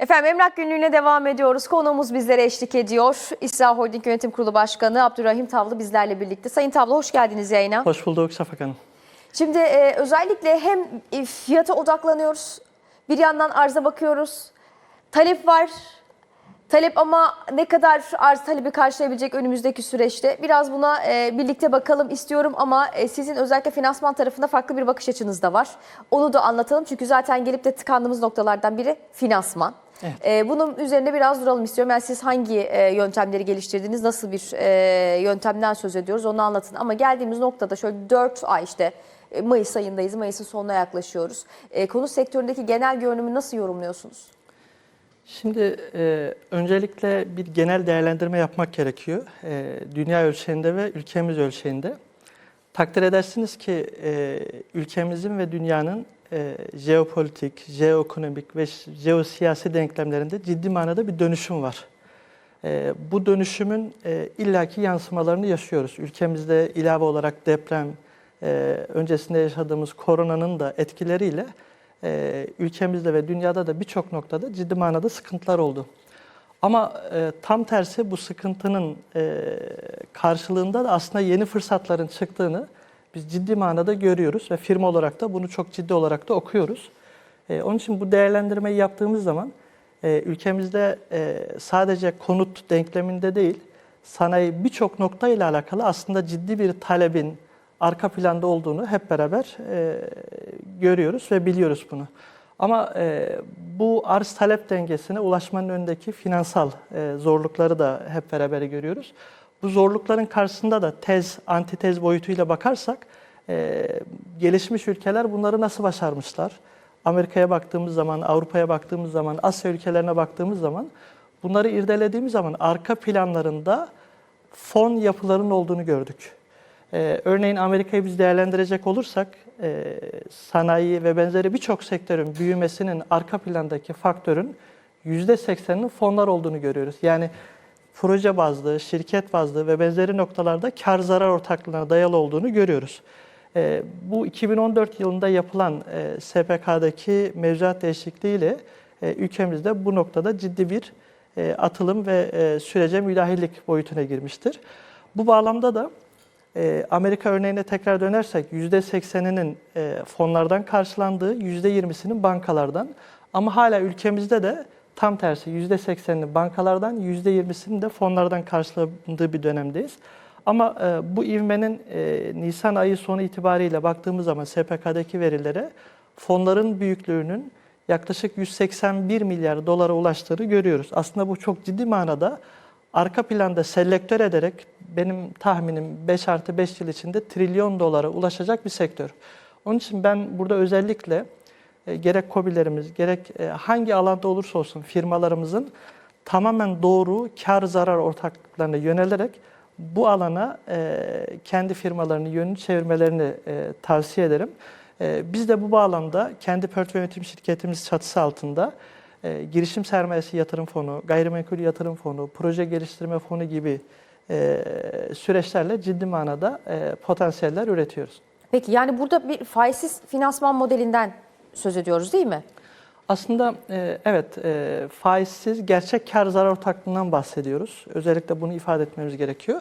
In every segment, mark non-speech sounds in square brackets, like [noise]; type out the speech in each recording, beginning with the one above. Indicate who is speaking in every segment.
Speaker 1: Efendim emlak günlüğüne devam ediyoruz. Konuğumuz bizlere eşlik ediyor. İsra Holding Yönetim Kurulu Başkanı Abdurrahim Tavlı bizlerle birlikte. Sayın Tavlı hoş geldiniz yayına.
Speaker 2: Hoş bulduk Şafak Hanım.
Speaker 1: Şimdi e, özellikle hem e, fiyata odaklanıyoruz, bir yandan arza bakıyoruz. Talep var. Talep ama ne kadar arz talebi karşılayabilecek önümüzdeki süreçte biraz buna e, birlikte bakalım istiyorum ama e, sizin özellikle finansman tarafında farklı bir bakış açınız da var. Onu da anlatalım çünkü zaten gelip de tıkandığımız noktalardan biri finansman.
Speaker 2: Evet.
Speaker 1: E, bunun üzerine biraz duralım istiyorum. Yani siz hangi e, yöntemleri geliştirdiniz, nasıl bir e, yöntemden söz ediyoruz onu anlatın. Ama geldiğimiz noktada şöyle 4 ay işte e, Mayıs ayındayız, Mayıs'ın sonuna yaklaşıyoruz. E, konut sektöründeki genel görünümü nasıl yorumluyorsunuz?
Speaker 2: Şimdi e, öncelikle bir genel değerlendirme yapmak gerekiyor. E, dünya ölçeğinde ve ülkemiz ölçeğinde. Takdir edersiniz ki e, ülkemizin ve dünyanın e, jeopolitik, jeoekonomik ve jeosiyasi denklemlerinde ciddi manada bir dönüşüm var. E, bu dönüşümün e, illaki yansımalarını yaşıyoruz. Ülkemizde ilave olarak deprem, e, öncesinde yaşadığımız koronanın da etkileriyle e, ülkemizde ve dünyada da birçok noktada ciddi manada sıkıntılar oldu. Ama e, tam tersi bu sıkıntının e, karşılığında da aslında yeni fırsatların çıktığını biz ciddi manada görüyoruz ve firma olarak da bunu çok ciddi olarak da okuyoruz. E, onun için bu değerlendirmeyi yaptığımız zaman e, ülkemizde e, sadece konut denkleminde değil, sanayi birçok nokta ile alakalı aslında ciddi bir talebin arka planda olduğunu hep beraber görüyoruz ve biliyoruz bunu. Ama bu arz talep dengesine ulaşmanın önündeki finansal zorlukları da hep beraber görüyoruz. Bu zorlukların karşısında da tez, antitez boyutuyla bakarsak e, gelişmiş ülkeler bunları nasıl başarmışlar? Amerika'ya baktığımız zaman, Avrupa'ya baktığımız zaman, Asya ülkelerine baktığımız zaman bunları irdelediğimiz zaman arka planlarında fon yapılarının olduğunu gördük. Ee, örneğin Amerika'yı biz değerlendirecek olursak e, sanayi ve benzeri birçok sektörün büyümesinin arka plandaki faktörün %80'inin fonlar olduğunu görüyoruz. Yani proje bazlı, şirket bazlı ve benzeri noktalarda kar zarar ortaklığına dayalı olduğunu görüyoruz. Ee, bu 2014 yılında yapılan e, SPK'daki mevzuat değişikliğiyle e, ülkemizde bu noktada ciddi bir e, atılım ve e, sürece müdahillik boyutuna girmiştir. Bu bağlamda da e, Amerika örneğine tekrar dönersek %80'inin e, fonlardan karşılandığı, %20'sinin bankalardan ama hala ülkemizde de tam tersi %80'ini bankalardan, %20'sinin de fonlardan karşılandığı bir dönemdeyiz. Ama e, bu ivmenin e, Nisan ayı sonu itibariyle baktığımız zaman SPK'daki verilere fonların büyüklüğünün yaklaşık 181 milyar dolara ulaştığını görüyoruz. Aslında bu çok ciddi manada arka planda selektör ederek benim tahminim 5 artı 5 yıl içinde trilyon dolara ulaşacak bir sektör. Onun için ben burada özellikle gerek COBİ'lerimiz gerek e, hangi alanda olursa olsun firmalarımızın tamamen doğru kar zarar ortaklıklarına yönelerek bu alana e, kendi firmalarını yönünü çevirmelerini e, tavsiye ederim. E, biz de bu bağlamda kendi portföy yönetim şirketimiz çatısı altında e, girişim sermayesi yatırım fonu, gayrimenkul yatırım fonu, proje geliştirme fonu gibi e, süreçlerle ciddi manada e, potansiyeller üretiyoruz.
Speaker 1: Peki yani burada bir faizsiz finansman modelinden söz ediyoruz değil mi?
Speaker 2: Aslında e, evet e, faizsiz gerçek kar zarar ortaklığından bahsediyoruz. Özellikle bunu ifade etmemiz gerekiyor.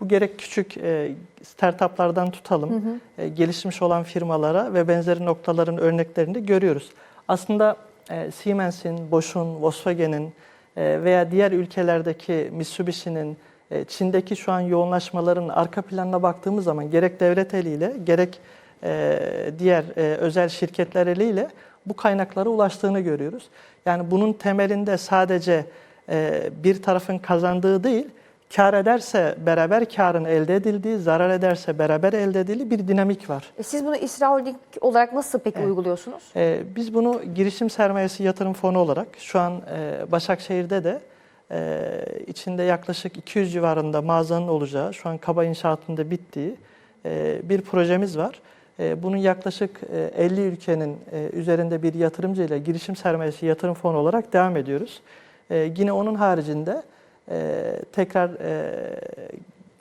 Speaker 2: Bu gerek küçük e, startuplardan tutalım, e, gelişmiş olan firmalara ve benzeri noktaların örneklerini görüyoruz. Aslında e, Siemens'in, Bosch'un, Volkswagen'in e, veya diğer ülkelerdeki Mitsubishi'nin, e, Çin'deki şu an yoğunlaşmaların arka planına baktığımız zaman gerek devlet eliyle gerek diğer e, özel şirketler eliyle bu kaynaklara ulaştığını görüyoruz. Yani bunun temelinde sadece e, bir tarafın kazandığı değil, kar ederse beraber karın elde edildiği, zarar ederse beraber elde edildiği bir dinamik var.
Speaker 1: E, siz bunu İsra Holding olarak nasıl peki uyguluyorsunuz?
Speaker 2: Ee, biz bunu girişim sermayesi yatırım fonu olarak şu an e, Başakşehir'de de e, içinde yaklaşık 200 civarında mağazanın olacağı, şu an kaba inşaatında bittiği e, bir projemiz var. E, bunun yaklaşık e, 50 ülkenin e, üzerinde bir yatırımcıyla girişim sermayesi yatırım fonu olarak devam ediyoruz. E, yine onun haricinde e, tekrar e,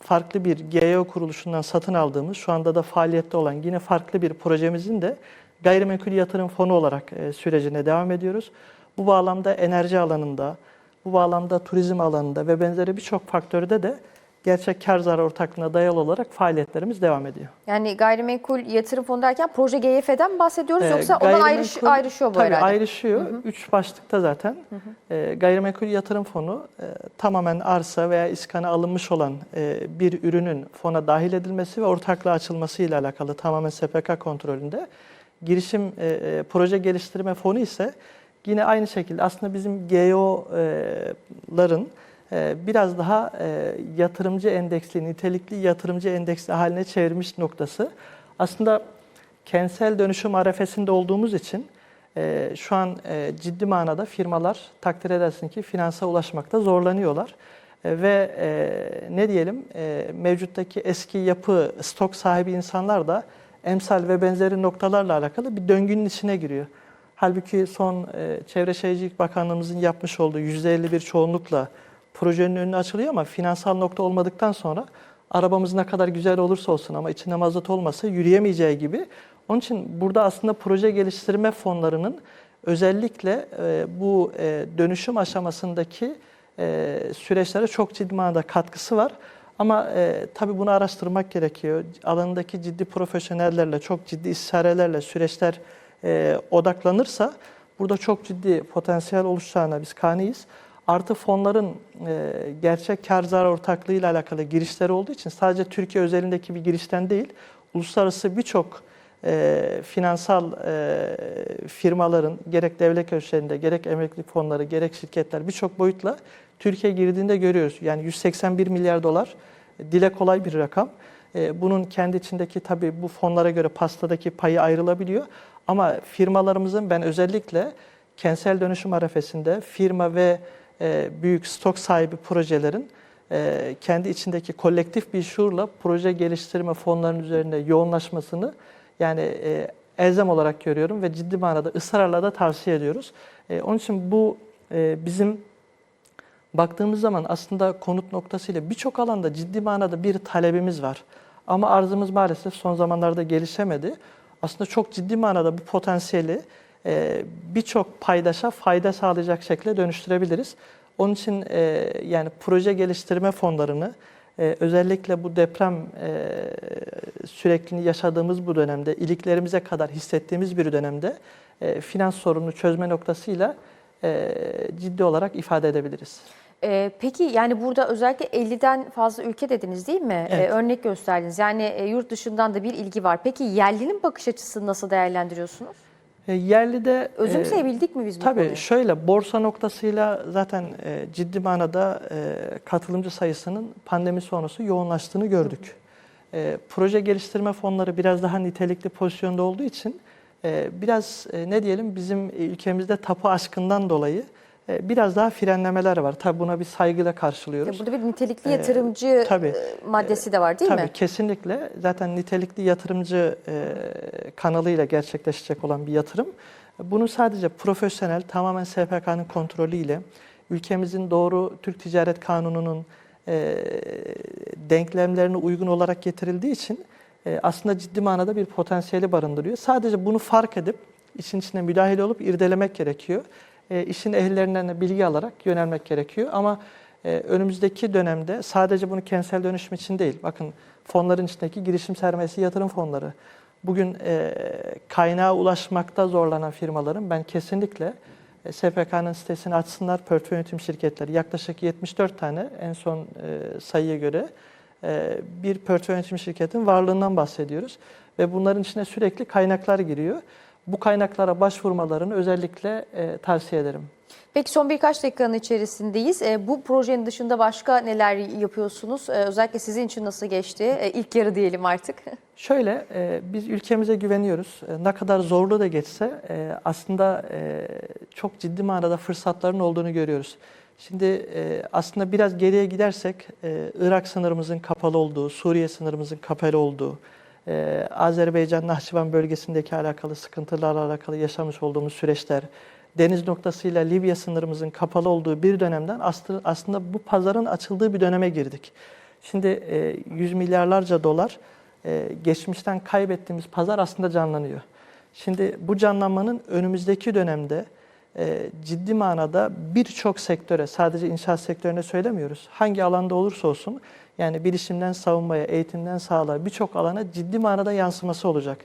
Speaker 2: farklı bir GEO kuruluşundan satın aldığımız, şu anda da faaliyette olan yine farklı bir projemizin de gayrimenkul yatırım fonu olarak e, sürecine devam ediyoruz. Bu bağlamda enerji alanında, bu bağlamda turizm alanında ve benzeri birçok faktörde de gerçek kar zarar ortaklığına dayalı olarak faaliyetlerimiz devam ediyor.
Speaker 1: Yani gayrimenkul yatırım fonu derken proje GYF'den mi bahsediyoruz
Speaker 2: Ee,
Speaker 1: yoksa ondan ayrış, ayrışıyor bu
Speaker 2: tabii
Speaker 1: herhalde?
Speaker 2: ayrışıyor. Üç başlıkta zaten. Ee, gayrimenkul yatırım fonu e, tamamen arsa veya iskana alınmış olan e, bir ürünün fona dahil edilmesi ve ortaklığa açılması ile alakalı tamamen SPK kontrolünde. Girişim e, e, proje geliştirme fonu ise yine aynı şekilde aslında bizim GEO'ların e, biraz daha e, yatırımcı endeksli, nitelikli yatırımcı endeksli haline çevirmiş noktası. Aslında kentsel dönüşüm arefesinde olduğumuz için e, şu an e, ciddi manada firmalar takdir edersin ki finansa ulaşmakta zorlanıyorlar. E, ve e, ne diyelim e, mevcuttaki eski yapı stok sahibi insanlar da emsal ve benzeri noktalarla alakalı bir döngünün içine giriyor. Halbuki son e, Çevre Şehircilik Bakanlığımızın yapmış olduğu %51 çoğunlukla projenin önü açılıyor ama finansal nokta olmadıktan sonra arabamız ne kadar güzel olursa olsun ama içinde mazot olmasa yürüyemeyeceği gibi. Onun için burada aslında proje geliştirme fonlarının özellikle e, bu e, dönüşüm aşamasındaki e, süreçlere çok ciddi manada katkısı var. Ama e, tabii bunu araştırmak gerekiyor. Alanındaki ciddi profesyonellerle, çok ciddi istişarelerle süreçler e, odaklanırsa burada çok ciddi potansiyel oluşacağına biz kaniyiz. Artı fonların e, gerçek kar zarar ortaklığı ile alakalı girişleri olduğu için sadece Türkiye özelindeki bir girişten değil, uluslararası birçok e, finansal e, firmaların gerek devlet ölçeğinde, gerek emeklilik fonları, gerek şirketler birçok boyutla Türkiye girdiğinde görüyoruz. Yani 181 milyar dolar e, dile kolay bir rakam. E, bunun kendi içindeki tabii bu fonlara göre pastadaki payı ayrılabiliyor. Ama firmalarımızın ben özellikle kentsel dönüşüm arefesinde firma ve büyük stok sahibi projelerin e, kendi içindeki kolektif bir şuurla proje geliştirme fonlarının üzerinde yoğunlaşmasını yani e, elzem olarak görüyorum ve ciddi manada ısrarla da tavsiye ediyoruz. E, onun için bu e, bizim baktığımız zaman aslında konut noktasıyla birçok alanda ciddi manada bir talebimiz var. Ama arzımız maalesef son zamanlarda gelişemedi. Aslında çok ciddi manada bu potansiyeli e, birçok paydaşa fayda sağlayacak şekilde dönüştürebiliriz. Onun için e, yani proje geliştirme fonlarını e, özellikle bu deprem e, sürekliliğini yaşadığımız bu dönemde, iliklerimize kadar hissettiğimiz bir dönemde e, finans sorununu çözme noktasıyla e, ciddi olarak ifade edebiliriz.
Speaker 1: Ee, peki yani burada özellikle 50'den fazla ülke dediniz değil mi?
Speaker 2: Evet.
Speaker 1: Ee, örnek gösterdiniz. Yani e, yurt dışından da bir ilgi var. Peki yerlinin bakış açısını nasıl değerlendiriyorsunuz?
Speaker 2: E, yerli de e,
Speaker 1: Özümseyebildik mi biz bu
Speaker 2: Tabii
Speaker 1: konuyu?
Speaker 2: şöyle borsa noktasıyla zaten e, ciddi manada e, katılımcı sayısının pandemi sonrası yoğunlaştığını gördük. E, proje geliştirme fonları biraz daha nitelikli pozisyonda olduğu için e, biraz e, ne diyelim bizim ülkemizde tapu aşkından dolayı e, biraz daha frenlemeler var. Tabii buna bir saygıyla karşılıyoruz.
Speaker 1: Ya Burada bir nitelikli
Speaker 2: Ee,
Speaker 1: yatırımcı
Speaker 2: tabii.
Speaker 1: e, maddesi de var değil
Speaker 2: Tabii
Speaker 1: mi?
Speaker 2: kesinlikle zaten nitelikli yatırımcı e, kanalıyla gerçekleşecek olan bir yatırım. Bunu sadece profesyonel, tamamen SPK'nın kontrolüyle, ülkemizin doğru Türk Ticaret Kanunu'nun e, denklemlerine uygun olarak getirildiği için e, aslında ciddi manada bir potansiyeli barındırıyor. Sadece bunu fark edip işin içine müdahale olup irdelemek gerekiyor. E, işin ehillerinden de bilgi alarak yönelmek gerekiyor. Ama e, önümüzdeki dönemde sadece bunu kentsel dönüşüm için değil, bakın fonların içindeki girişim sermayesi yatırım fonları. Bugün e, kaynağa ulaşmakta zorlanan firmaların ben kesinlikle e, SPK'nın sitesini açsınlar, portföy yönetim şirketleri. Yaklaşık 74 tane en son e, sayıya göre e, bir portföy yönetim şirketin varlığından bahsediyoruz. Ve bunların içine sürekli kaynaklar giriyor. Bu kaynaklara başvurmalarını özellikle e, tavsiye ederim.
Speaker 1: Peki son birkaç dakikanın içerisindeyiz. E, bu projenin dışında başka neler yapıyorsunuz? E, özellikle sizin için nasıl geçti? E, ilk yarı diyelim artık. [laughs]
Speaker 2: Şöyle, e, biz ülkemize güveniyoruz. E, ne kadar zorlu da geçse e, aslında e, çok ciddi manada fırsatların olduğunu görüyoruz. Şimdi e, aslında biraz geriye gidersek e, Irak sınırımızın kapalı olduğu, Suriye sınırımızın kapalı olduğu, e, Azerbaycan Nahçıvan bölgesindeki alakalı sıkıntılarla alakalı yaşamış olduğumuz süreçler, deniz noktasıyla Libya sınırımızın kapalı olduğu bir dönemden aslında, bu pazarın açıldığı bir döneme girdik. Şimdi e, yüz milyarlarca dolar e, geçmişten kaybettiğimiz pazar aslında canlanıyor. Şimdi bu canlanmanın önümüzdeki dönemde e, ciddi manada birçok sektöre, sadece inşaat sektörüne söylemiyoruz. Hangi alanda olursa olsun, yani bilişimden savunmaya, eğitimden sağlığa birçok alana ciddi manada yansıması olacak.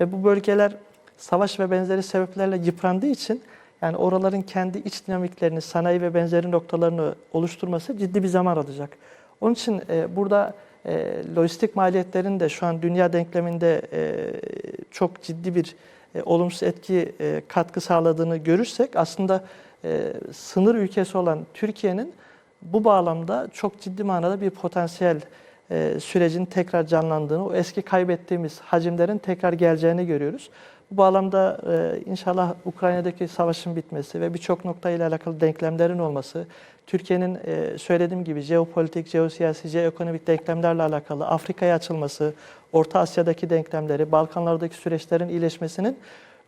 Speaker 2: Ve bu bölgeler savaş ve benzeri sebeplerle yıprandığı için yani oraların kendi iç dinamiklerini, sanayi ve benzeri noktalarını oluşturması ciddi bir zaman alacak. Onun için e, burada e, lojistik maliyetlerin de şu an dünya denkleminde e, çok ciddi bir e, olumsuz etki e, katkı sağladığını görürsek aslında e, sınır ülkesi olan Türkiye'nin bu bağlamda çok ciddi manada bir potansiyel e, sürecin tekrar canlandığını, o eski kaybettiğimiz hacimlerin tekrar geleceğini görüyoruz. Bu bağlamda e, inşallah Ukrayna'daki savaşın bitmesi ve birçok noktayla alakalı denklemlerin olması, Türkiye'nin e, söylediğim gibi jeopolitik, jeosiyasi, jeoekonomik denklemlerle alakalı Afrika'ya açılması, Orta Asya'daki denklemleri, Balkanlardaki süreçlerin iyileşmesinin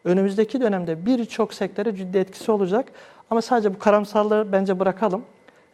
Speaker 2: önümüzdeki dönemde birçok sektöre ciddi etkisi olacak. Ama sadece bu karamsarlığı bence bırakalım.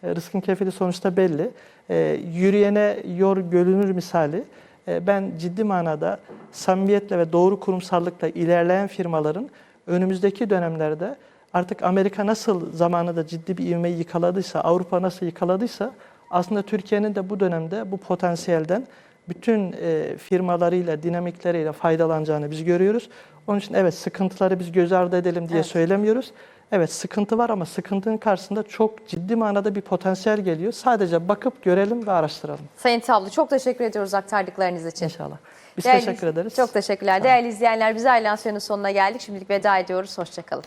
Speaker 2: E, Rızkın kefili sonuçta belli. E, yürüyene yor görünür misali. E, ben ciddi manada samimiyetle ve doğru kurumsallıkla ilerleyen firmaların önümüzdeki dönemlerde artık Amerika nasıl zamanında ciddi bir ivmeyi yıkaladıysa, Avrupa nasıl yıkaladıysa aslında Türkiye'nin de bu dönemde bu potansiyelden bütün e, firmalarıyla, dinamikleriyle faydalanacağını biz görüyoruz. Onun için evet sıkıntıları biz göz ardı edelim diye
Speaker 1: Evet.
Speaker 2: söylemiyoruz. Evet sıkıntı var ama sıkıntının karşısında çok ciddi manada bir potansiyel geliyor. Sadece bakıp görelim ve araştıralım
Speaker 1: Sayın Tavlı çok teşekkür ediyoruz aktardıklarınız için.
Speaker 2: inşallah. Biz
Speaker 1: Değerli-
Speaker 2: teşekkür ederiz.
Speaker 1: Çok teşekkürler. Değerli izleyenler biz Ayrılan sonuna geldik. Şimdilik veda ediyoruz. Hoşçakalın.